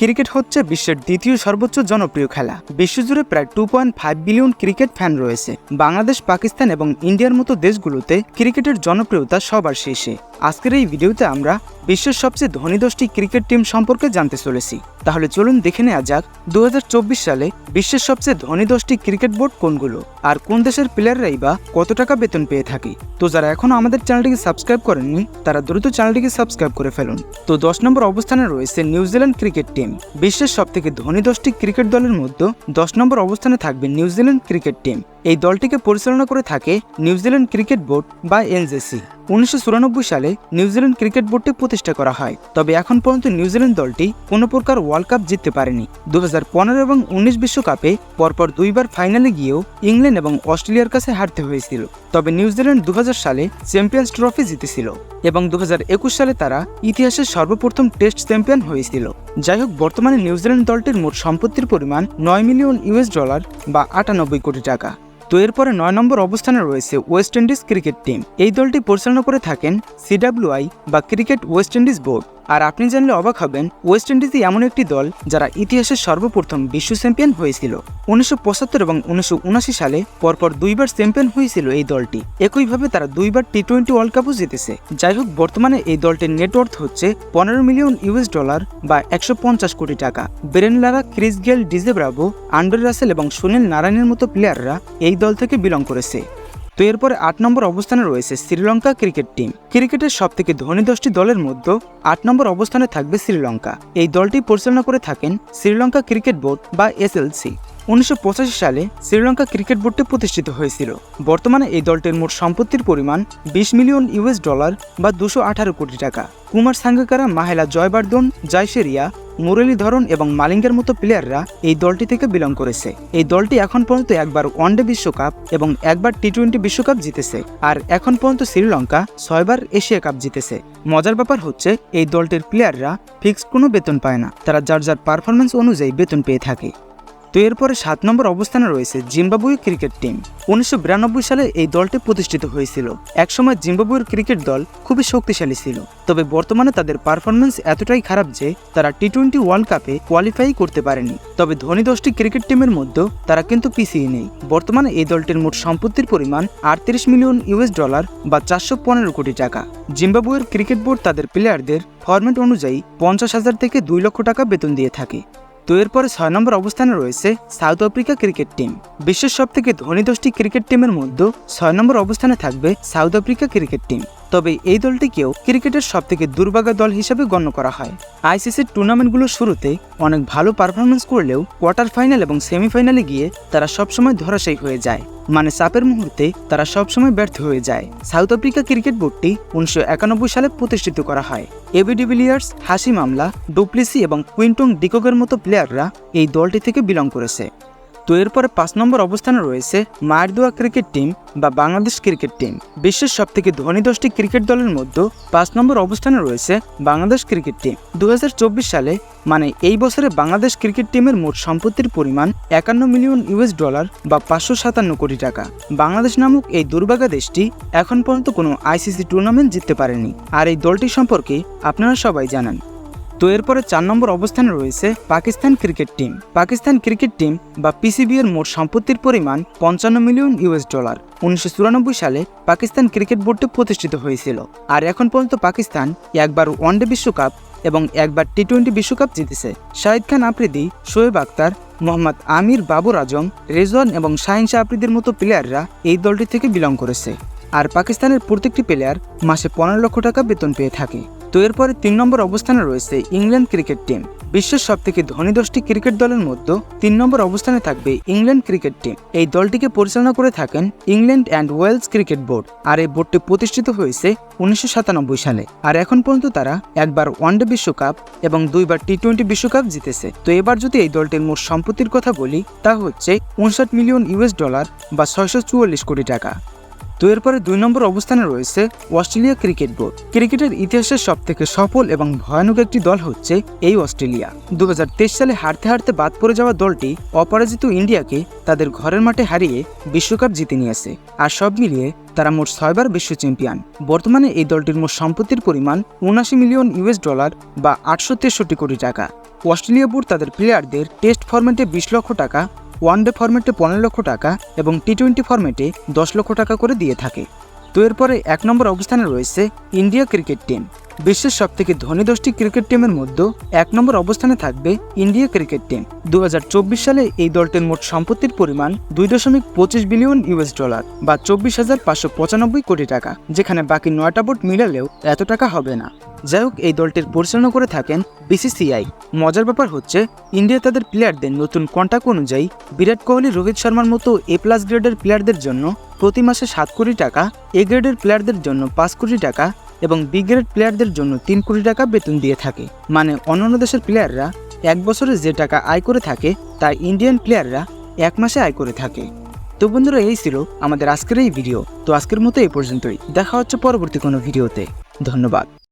Cricket হচ্ছে বিশ্বের দ্বিতীয় সর্বোচ্চ জনপ্রিয় খেলা। বিশ্বজুড়ে প্রায় two point five billion cricket fan রয়েছে। বাংলাদেশ, পাকিস্তান এবং ইন্ডিয়ার মতো দেশগুলোতে ক্রিকেটের জনপ্রিয়তা সবার শীর্ষে আজকের এই ভিডিওতে আমরা বিশ্বের সবচেয়ে ধনী দশটি ক্রিকেট টিম সম্পর্কে জানতে চলেছি। তাহলে চলুন দেখে নেওয়া যাক দু হাজার চব্বিশ সালে বিশ্বের সবচেয়ে ধনী দশটি ক্রিকেট বোর্ড কোনগুলো আর কোন দেশের প্লেয়াররাই বা কত টাকা বেতন পেয়ে থাকে। তো যারা এখনও আমাদের চ্যানেলটিকে সাবস্ক্রাইব করেননি, তারা দ্রুত চ্যানেলটিকে সাবস্ক্রাইব করে ফেলুন। তো দশ নম্বর অবস্থানে রয়েছে নিউজিল্যান্ড ক্রিকেট টিম। বিশ্বের সবথেকে ধনী দশটি ক্রিকেট দলের মধ্যে দশ নম্বর অবস্থানে থাকবে নিউজিল্যান্ড ক্রিকেট টিম। এই দলটিকে পরিচালনা করে থাকে নিউজিল্যান্ড ক্রিকেট বোর্ড বা এনজেসি। উনিশশো চুরানব্বই সালে নিউজিল্যান্ড ক্রিকেট বোর্ডটি প্রতিষ্ঠা করা হয়। তবে এখন পর্যন্ত নিউজিল্যান্ড দলটি কোনো প্রকার ওয়ার্ল্ড কাপ জিততে পারেনি। দু হাজার পনেরো এবং উনিশ বিশ্বকাপে পরপর দুইবার ফাইনালে গিয়েও ইংল্যান্ড এবং অস্ট্রেলিয়ার কাছে হারতে হয়েছিল। তবে নিউজিল্যান্ড দু হাজার সালে চ্যাম্পিয়ন্স ট্রফি জিতেছিল এবং দু হাজার একুশ সালে তারা ইতিহাসের সর্বপ্রথম টেস্ট চ্যাম্পিয়ন হয়েছিল। যাই হোক, বর্তমানে নিউজিল্যান্ড দলটির মোট সম্পত্তির পরিমাণ নয় মিলিয়ন ইউএস ডলার বা আটানব্বই কোটি টাকা। তো এরপরে নয় নম্বর অবস্থানে রয়েছে ওয়েস্ট ইন্ডিজ ক্রিকেট টিম এই দলটি পরিচালনা করে থাকেন সিডাব্লিউআই বা ক্রিকেট ওয়েস্ট ইন্ডিজ বোর্ড আর আপনি জানলে অবাক হবেন, ওয়েস্ট ইন্ডিজই এমন একটি দল যারা ইতিহাসের সর্বপ্রথম বিশ্ব চ্যাম্পিয়ন হয়েছিল। উনিশশো পঁচাত্তর এবং উনিশশো সালে পরপর দুইবার চ্যাম্পিয়ন হয়েছিল এই দলটি। একইভাবে তারা দুইবার টি টোয়েন্টি ওয়ার্ল্ড কাপও জিতেছে। যাই হোক, বর্তমানে এই দলটির নেটওয়ার্থ হচ্ছে পনেরো মিলিয়ন ইউএস ডলার বা একশো পঞ্চাশ কোটি টাকা। Brian Lara, Chris Gayle, DJ Bravo, Andre Russell এবং সুনীল নারায়ণের মতো প্লেয়াররা এই দল থেকে বিলং করেছে। তো এরপরে আট নম্বর অবস্থানে রয়েছে শ্রীলঙ্কা ক্রিকেট টিম। ক্রিকেটের সব থেকে ধনী দশটি দলের মধ্যে আট নম্বর অবস্থানে থাকবে শ্রীলঙ্কা। এই দলটি পরিচালনা করে থাকেন শ্রীলঙ্কা ক্রিকেট বোর্ড বা এসএলসি। উনিশশো পঁচাশি সালে শ্রীলঙ্কা ক্রিকেট বোর্ডটি প্রতিষ্ঠিত হয়েছিল। বর্তমানে এই দলটির মোট সম্পত্তির পরিমাণ বিশ মিলিয়ন ইউএস ডলার বা দুশো আঠারো কোটি টাকা। কুমার সাঙ্গাকারা, মাহেলা জয়বর্ধন জয়শেরিয়া মুরলীধরন এবং মালিঙ্গের মতো প্লেয়াররা এই দলটি থেকে বিলং করেছে। এই দলটি এখন পর্যন্ত একবার ওয়ানডে বিশ্বকাপ এবং একবার টি টোয়েন্টি বিশ্বকাপ জিতেছে আর এখন পর্যন্ত শ্রীলঙ্কা ছয়বার এশিয়া কাপ জিতেছে। মজার ব্যাপার হচ্ছে, এই দলটির প্লেয়াররা ফিক্সড কোনো বেতন পায় না। তারা যার যার পারফরমেন্স অনুযায়ী বেতন পেয়ে থাকে। তো এরপরে সাত নম্বর অবস্থানে রয়েছে জিম্বাবুয়ে ক্রিকেট টিম। উনিশশো বিরানব্বই সালে এই দলটি প্রতিষ্ঠিত হয়েছিল। একসময় জিম্বাবুয়ের ক্রিকেট দল খুবই শক্তিশালী ছিল। তবে বর্তমানে তাদের পারফরমেন্স এতটাই খারাপ যে তারা টি টোয়েন্টি ওয়ার্ল্ড কাপে কোয়ালিফাই করতে পারেনি। তবে ধনী দশটি ক্রিকেট টিমের মধ্যেও তারা কিন্তু পিছিয়ে নেই। বর্তমানে এই দলটির মোট সম্পত্তির পরিমাণ আটত্রিশ মিলিয়ন ইউএস ডলার বা চারশো পনেরো কোটি টাকা। জিম্বাবুয়ের ক্রিকেট বোর্ড তাদের প্লেয়ারদের ফরম্যাট অনুযায়ী পঞ্চাশ হাজার থেকে দুই লক্ষ টাকা বেতন দিয়ে থাকে। তো এরপরে ছয় নম্বর অবস্থানে রয়েছে সাউথ আফ্রিকা ক্রিকেট টিম। বিশ্বের সব থেকে ধনী দশটি ক্রিকেট টিমের মধ্যে ছয় নম্বর অবস্থানে থাকবে সাউথ আফ্রিকা ক্রিকেট টিম। তবে এই দলটিকেও ক্রিকেটের সব থেকে দুর্ভাগা দল হিসেবে গণ্য করা হয়। আইসিসির টুর্নামেন্টগুলোর শুরুতে অনেক ভালো পারফরমেন্স করলেও কোয়ার্টার ফাইনাল এবং সেমিফাইনালে গিয়ে তারা সবসময় ধরাশায়ী হয়ে যায়। মানে চাপের মুহূর্তে তারা সবসময় ব্যর্থ হয়ে যায়। সাউথ আফ্রিকা ক্রিকেট বোর্ডটি উনিশশো একানব্বই সালে প্রতিষ্ঠিত করা হয়। এবি ডিভিলিয়ার্স হাসি মামলা, ডুপ্লিসি এবং কুইন্টং ডিকোগের মতো প্লেয়াররা এই দলটি থেকে বিলং করেছে। তো এরপরে পাঁচ নম্বর অবস্থানে রয়েছে মায়েরদোয়া ক্রিকেট টিম বা বাংলাদেশ ক্রিকেট টিম। বিশ্বের সব থেকে ধনী দশটি ক্রিকেট দলের মধ্যে পাঁচ নম্বর অবস্থানে রয়েছে বাংলাদেশ ক্রিকেট টিম। দু হাজার চব্বিশ সালে মানে এই বছরে বাংলাদেশ ক্রিকেট টিমের মোট সম্পত্তির পরিমাণ একান্ন মিলিয়ন ইউএস ডলার বা পাঁচশো সাতান্ন কোটি টাকা। বাংলাদেশ নামক এই দুর্ভাগা দেশটি এখন পর্যন্ত কোনো আইসিসি টুর্নামেন্ট জিততে পারেনি। আর এই দলটি সম্পর্কে আপনারা সবাই জানেন। তো এরপরে চার নম্বর অবস্থানে রয়েছে Pakistan cricket team. Pakistan cricket team বা পিসিবি এর মোট সম্পত্তির পরিমাণ পঞ্চান্ন মিলিয়ন ইউএস ডলার। উনিশশো চুরানব্বই সালে পাকিস্তান ক্রিকেট বোর্ডটি প্রতিষ্ঠিত হয়েছিল। আর এখন পর্যন্ত পাকিস্তান একবার ওয়ানডে বিশ্বকাপ এবং একবার টি টোয়েন্টি বিশ্বকাপ জিতেছে। শাহিদ খান আফ্রিদি, শোয়েব আক্তার মোহাম্মদ আমির বাবুর আজম, রেজওয়ান এবং শাহিন শাহ আফ্রিদির মতো প্লেয়াররা এই দলটি থেকে বিলং করেছে। আর পাকিস্তানের প্রত্যেকটি প্লেয়ার মাসে পনেরো লক্ষ টাকা বেতন পেয়ে থাকে। তো এরপরে তিন নম্বর অবস্থানে রয়েছে ইংল্যান্ড ক্রিকেট টিম। বিশ্বের সব থেকে ধনী দশটি ক্রিকেট দলের মধ্যে তিন নম্বর অবস্থানে থাকবে ইংল্যান্ড ক্রিকেট টিম। এই দলটিকে পরিচালনা করে থাকেন England and Wales cricket board আর এই বোর্ডটি প্রতিষ্ঠিত হয়েছে উনিশশো সাতানব্বই সালে। আর এখন পর্যন্ত তারা একবার ওয়ানডে বিশ্বকাপ এবং দুইবার টি টোয়েন্টি বিশ্বকাপ জিতেছে। তো এবার যদি এই দলটির মোট সম্পত্তির কথা বলি, তা হচ্ছে উনষাট মিলিয়ন ইউএস ডলার বা ছয়শো চুয়াল্লিশ কোটি টাকা। তো এরপরে দুই নম্বর অবস্থানে রয়েছে অস্ট্রেলিয়া ক্রিকেট বোর্ড। ক্রিকেটের ইতিহাসের সব থেকে সফল এবং ভয়ানক একটি দল হচ্ছে এই অস্ট্রেলিয়া। দু হাজার তেইশ সালে হারতে হারতে বাদ পড়ে যাওয়া দলটি অপরাজিত ইন্ডিয়াকে তাদের ঘরের মাঠে হারিয়ে বিশ্বকাপ জিতে নিয়েছে। আর সব মিলিয়ে তারা মোট ছয়বার বিশ্ব চ্যাম্পিয়ন। বর্তমানে এই দলটির মোট সম্পত্তির পরিমাণ উনাশি মিলিয়ন ইউএস ডলার বা আটশো তেষট্টি কোটি টাকা। অস্ট্রেলিয়া বোর্ড তাদের প্লেয়ারদের টেস্ট ফরম্যাটে বিশ লক্ষ টাকা ওয়ানডে ফর্মেটে পনেরো লক্ষ টাকা এবং টি টোয়েন্টি ফর্মেটে দশ লক্ষ টাকা করে দিয়ে থাকে। তো এরপরে এক নম্বর অবস্থানে রয়েছে ইন্ডিয়া ক্রিকেট টিম। বিশ্বের সব থেকে ধনী দশটি ক্রিকেট টিমের মধ্যে এক নম্বর অবস্থানে থাকবে ইন্ডিয়া ক্রিকেট টিম। দু হাজার চব্বিশ সালে এই দলটির মোট সম্পত্তির পরিমাণ দুই দশমিক পঁচিশ বিলিয়ন ইউএস ডলার বা চব্বিশ হাজার পাঁচশো পঁচানব্বই কোটি টাকা, যেখানে বাকি নয়টা বোর্ড মিলালেও এত টাকা হবে না। যাই হোক, এই দলটির পরিচালনা করে থাকেন বিসিসিআই। মজার ব্যাপার হচ্ছে, ইন্ডিয়া তাদের প্লেয়ারদের নতুন কন্ট্যাক্ট অনুযায়ী বিরাট কোহলি, রোহিত শর্মার মতো এ প্লাস গ্রেডের প্লেয়ারদের জন্য প্রতি মাসে সাত কোটি টাকা এ গ্রেডের প্লেয়ারদের জন্য পাঁচ কোটি টাকা এবং বি গ্রেড প্লেয়ারদের জন্য তিন কোটি টাকা বেতন দিয়ে থাকে। মানে অন্যান্য দেশের প্লেয়াররা এক বছরে যে টাকা আয় করে থাকে, তা ইন্ডিয়ান প্লেয়াররা এক মাসে আয় করে থাকে। তো বন্ধুরা, এই ছিল আমাদের আজকের এই ভিডিও তো আজকের মতো এই পর্যন্তই। দেখা হচ্ছে পরবর্তী কোনো ভিডিওতে ধন্যবাদ।